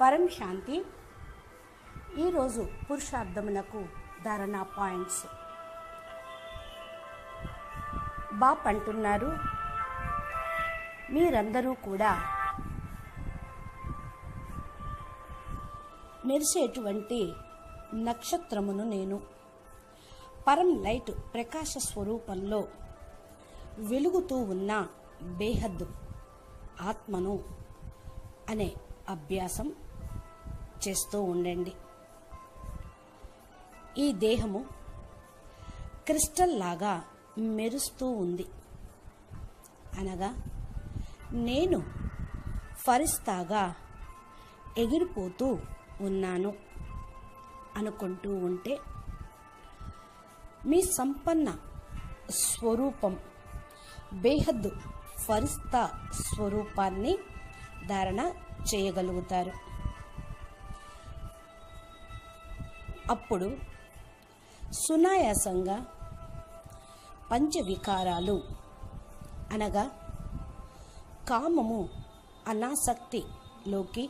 పరం శాంతి. ఈరోజు పురుషార్థమునకు ధారణ పాయింట్స్. బాప్ అంటున్నారు మీరందరూ కూడా మెరిసేటువంటి నక్షత్రమును నేను పరం లైట్ ప్రకాశ స్వరూపంలో వెలుగుతూ ఉన్న బేహద్దు ఆత్మను అనే అభ్యాసం చేస్తూ ఉండండి. ఈ దేహము క్రిస్టల్ లాగా మెరుస్తూ ఉంది. అనగా నేను ఫరిస్తాగా ఎగిరిపోతూ ఉన్నాను అనుకుంటూ ఉంటే మీ సంపన్న స్వరూపం బేహద్దు ఫరిస్తా స్వరూపాన్ని ధారణ చేయగలుగుతారు. అప్పుడు సునాయాసంగా పంచవికారాలు అనగా కామము అనాసక్తిలోకి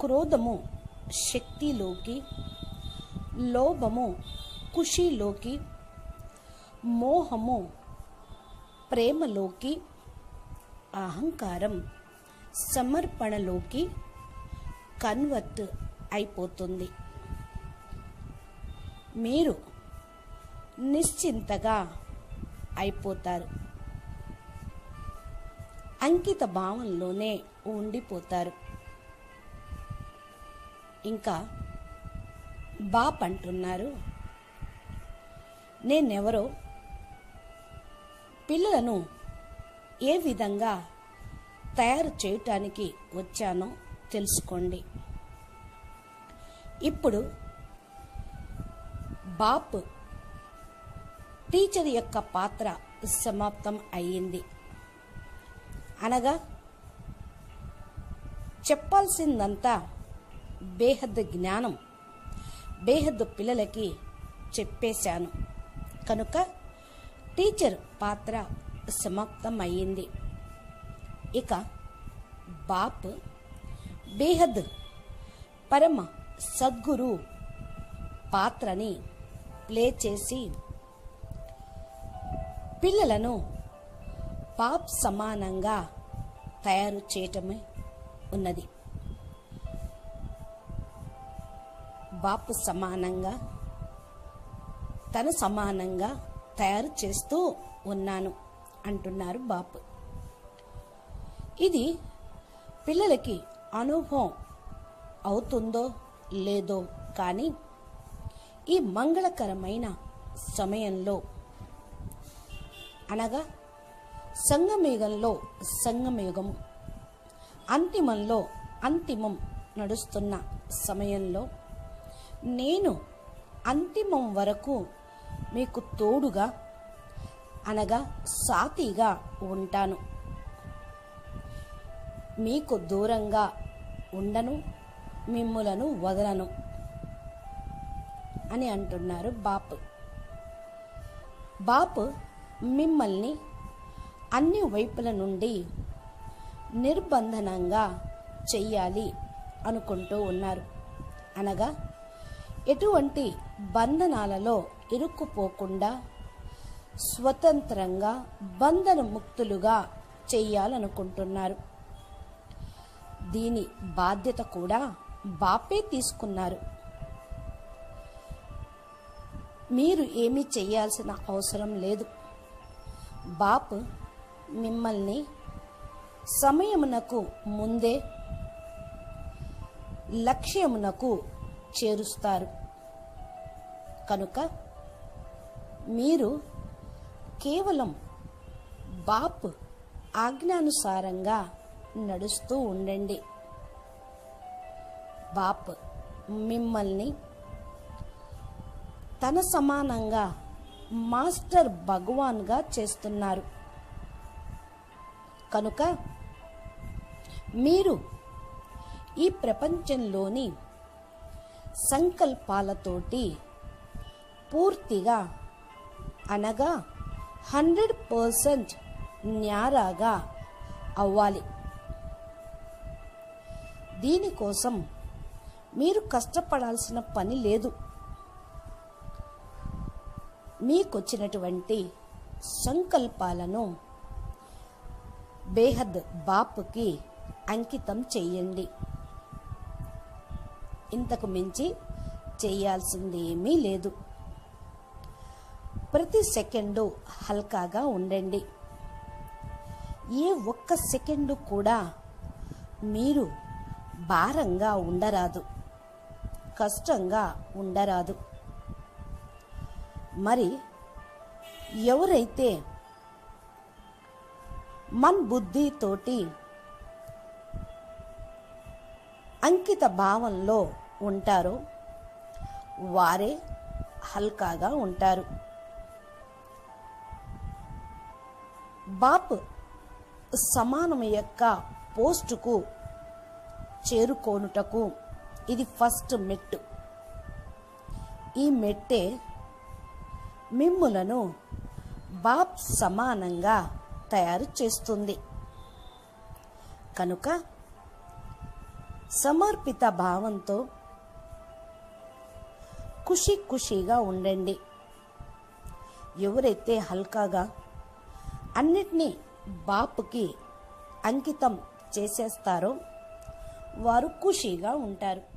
క్రోధము శక్తిలోకి లోభము ఖుషిలోకి మోహము ప్రేమలోకి అహంకారం సమర్పణలోకి కన్వర్ట్ అయిపోతుంది. మీరు నిశ్చింతగా అయిపోతారు. అంకిత భావంలోనే ఉండిపోతారు. ఇంకా బాప్ అంటున్నారు నేనెవరో? పిల్లలను ఏ విధంగా తయారు చేయటానికి వచ్చానో తెలుసుకోండి. ఇప్పుడు బాప్. టీచర్ యొక్క పాత్ర సమాప్తం అయ్యింది. అనగా చెప్పాల్సిందంతా బేహద్ జ్ఞానం బేహద్ పిల్లలకి చెప్పేశాను. కనుక టీచర్ పాత్ర సమాప్తం అయ్యింది. ఇక బాప్ బేహద్ పరమ సద్గురు పాత్రని ప్లే చేసి పిల్లలను పాప్ సమానంగా తయారు చేయటమే ఉన్నది. బాపు సమానంగా తను సమానంగా తయారు చేస్తూ ఉన్నాను అంటున్నారు బాపు. ఇది పిల్లలకి అనుభవం అవుతుందో లేదో కానీ ఈ మంగళకరమైన సమయంలో అనగా సంగమేగంలో సంగమేగం అంతిమంలో అంతిమం నడుస్తున్న సమయంలో నేను అంతిమం వరకు మీకు తోడుగా అనగా సాతిగా ఉంటాను. మీకు దూరంగా ఉండను మిమ్ములను వదలను. అని అంటున్నారు బాపు. బాపు మిమ్మల్ని అన్ని వైపుల నుండి నిర్బంధనంగా చెయ్యాలి అనుకుంటూ ఉన్నారు. అనగా ఎటువంటి బంధనాలలో ఇరుక్కుపోకుండా స్వతంత్రంగా బంధన ముక్తులుగా చెయ్యాలనుకుంటున్నారు. దీని బాధ్యత కూడా బాపే తీసుకున్నారు. మీరు ఏమీ చేయాల్సిన అవసరం లేదు. బాప్ మిమ్మల్ని సమయమునకు ముందే లక్ష్యమునకు చేరుస్తారు. కనుక మీరు కేవలం బాప్ ఆజ్ఞానుసారంగా నడుస్తూ ఉండండి. బాప్ మిమ్మల్ని తన సమానంగా మాస్టర్ భగవాన్గా చేస్తున్నారు. కనుక మీరు ఈ ప్రపంచంలోని సంకల్పాలతోటి పూర్తిగా అనగా హండ్రెడ్ పర్సెంట్ న్యారాగా అవ్వాలి. దీనికోసం మీరు కష్టపడాల్సిన పని లేదు. మీకొచ్చినటువంటి సంకల్పాలను బేహద్ బాపుకి అంకితం చేయండి ఇంతకు మించి చేయాల్సింది ఏమీ లేదు. ప్రతి సెకండు హల్కాగా ఉండండి. ఏ ఒక్క సెకండు కూడా మీరు భారంగా ఉండరాదు కష్టంగా ఉండరాదు. మరి ఎవరైతే మన్ బుద్ధితోటి అంకిత భావంలో ఉంటారో వారే హల్కాగా ఉంటారు. బాప్ సమానం యొక్క పోస్టుకు చేరుకోనుటకు ఇది ఫస్ట్ మెట్టు. ఈ మెట్టే మిమ్ములను బాప్ సమానంగా తయారు చేస్తుంది. కనుక సమర్పిత భావంతో ఖుషి ఖుషిగా ఉండండి. ఎవరైతే హల్కాగా అన్నిటినీ బాపుకి అంకితం చేసేస్తారో వారు ఖుషీగా ఉంటారు.